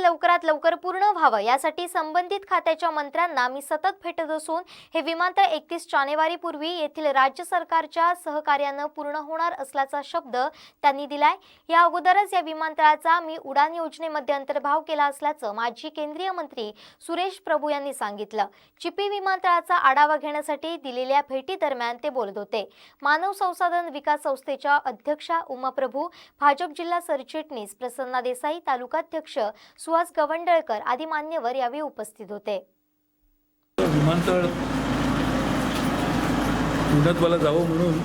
लवकरात लवकर पूर्ण व्हावं यासाठी संबंधित खात्याच्या मंत्र्यांना मी सतत भेटत असून हे विमानतळ एकतीस जानेवारीपूर्वी येथील राज्य सरकारच्या सहकार्यानं पूर्ण होणार असल्याचा शब्द त्यांनी दिलाय. या अगोदरच या विमानतळाचा मी उडान योजनेमध्ये अंतर्भाव केला असल्याचं माजी केंद्रीय मंत्री सुरेश प्रभू यांनी सांगितलं. चिपी विमानतळाचा आढावा घेण्यासाठी दिलेल्या भेटीदरम्यान ते बोलत होते. मानव संसाधन विकास संस्थेच्या अध्यक्षा उमा प्रभू भाजप जिल्हा सरचिटणीस प्रसन्ना देसाई तालुकाध्यक्ष सुहास गवंडळकर आदी मान्यवर यावेळी उपस्थित होते. विमानतळ उन्नतवाला जावं म्हणून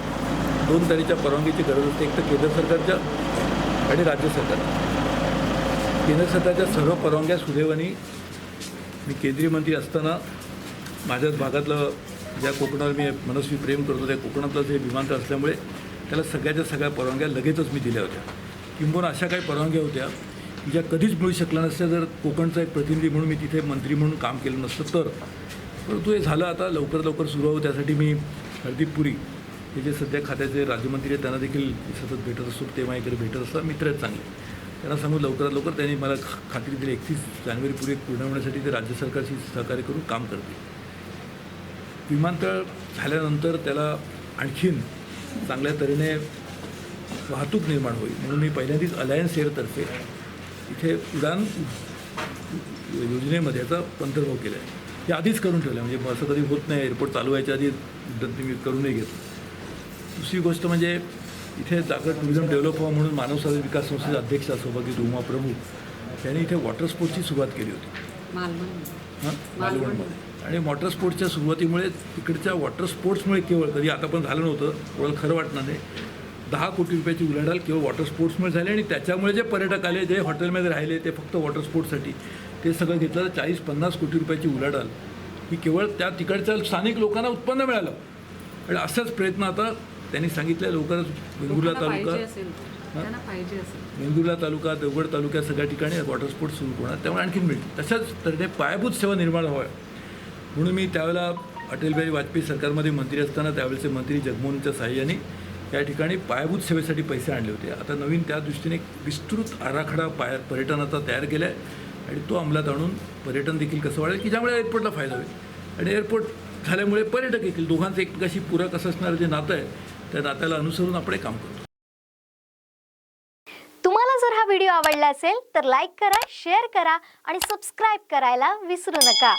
दोन तऱ्हेच्या परवानगीची गरज असते. एक तर केंद्र सरकारच्या आणि राज्य सरकार केंद्र सरकारच्या सर्व परवानग्या सुदैवानी मी केंद्रीय मंत्री असताना माझ्याच भागातलं ज्या कोकणावर मी मनस्वी प्रेम करतो त्या कोकणातलं जे विमानतळ असल्यामुळे त्याला सगळ्याच्या सगळ्या परवानग्या लगेचच मी दिल्या होत्या. किंबहुना अशा काही परवानग्या होत्या ज्या कधीच मिळू शकल्या नसत्या जर कोकणचा एक प्रतिनिधी म्हणून मी तिथे मंत्री म्हणून काम केलं नसतं तर. परंतु हे झालं आता लवकर लवकर सुरू व्हावं त्यासाठी मी हरदीप पुरी हे जे सध्या खात्याचे राज्यमंत्री आहेत त्यांना देखील सतत भेटत असतो तेव्हा इकडे भेटत असतात मित्र आहेत चांगले. त्यांना सांगून लवकरात लवकर त्यांनी मला खात्री दिली एकतीस जानेवारीपूर्वी पूर्ण होण्यासाठी ते राज्य सरकारशी सहकार्य करून काम करतील. विमानतळ झाल्यानंतर त्याला आणखीन चांगल्या तऱ्हेने वाहतूक निर्माण होईल म्हणून मी पहिल्यांदाच अलायन्स एअरतर्फे इथे उडान योजनेमध्ये याचा अंतर्भाव केला आहे हे आधीच करून ठेवलं आहे म्हणजे असं कधी होत नाही एअरपोर्ट चालू व्हायच्या आधी ते मी करूनही घेतो दुसरी गोष्ट म्हणजे इथे जागा टुरिझम डेव्हलप व्हावं म्हणून मानव विकास संस्थेचे अध्यक्ष सौभाग्य उमा प्रभू यांनी इथे वॉटर स्पोर्टची सुरुवात केली होती. हां? मालवणमध्ये. आणि वॉटर स्पोर्ट्सच्या सुरुवातीमुळे तिकडच्या वॉटर स्पोर्ट्समुळे केवळ कधी आता पण झालं नव्हतं कोणाला खरं वाटणार नाही. दहा कोटी रुपयाची उलाढाल केवळ वॉटर स्पोर्ट्समुळे झाली आणि त्याच्यामुळे जे पर्यटक आले जे हॉटेलमध्ये राहिले ते फक्त वॉटर स्पोर्ट्ससाठी ते सगळं घेतलं तर चाळीस पन्नास कोटी रुपयाची उलाढाल. ही केवळ त्या तिकडच्या स्थानिक लोकांना उत्पन्न मिळालं. आणि असाच प्रयत्न आता त्यांनी सांगितलं लवकरच वेंगुर्ला तालुका वेंगुर्ला तालुका देवगड तालुक्यात सगळ्या ठिकाणी वॉटर स्पोर्ट्स सुरू होणार. त्यामुळे आणखीन मिळतील. तशाच तऱ्हेने पायाभूत सेवा निर्माण व्हाव्या म्हणून मी त्यावेळेला अटलबिहारी वाजपेयी सरकारमध्ये मंत्री असताना त्यावेळेचे मंत्री जगमोहनच्या साह्याने या ठिकाणी पायाभूत सेवेसाठी पैसे आणले होते. आता नवीन त्या दृष्टीने एक विस्तृत आराखडा पाया पर्यटनाचा तयार केला आहे आणि तो अंमलात आणून पर्यटन देखील कसं वाढेल की ज्यामुळे एअरपोर्टला फायदा होईल. आणि एअरपोर्ट झाल्यामुळे पर्यटक येतील दोघांचं एकमेकाशी पूरक असं असणारं जे नातं आहे त्या नात्याला अनुसरून आपण काम करतो. तुम्हाला जर हा व्हिडिओ आवडला असेल तर लाईक करा शेअर करा आणि सबस्क्राईब करायला विसरू नका.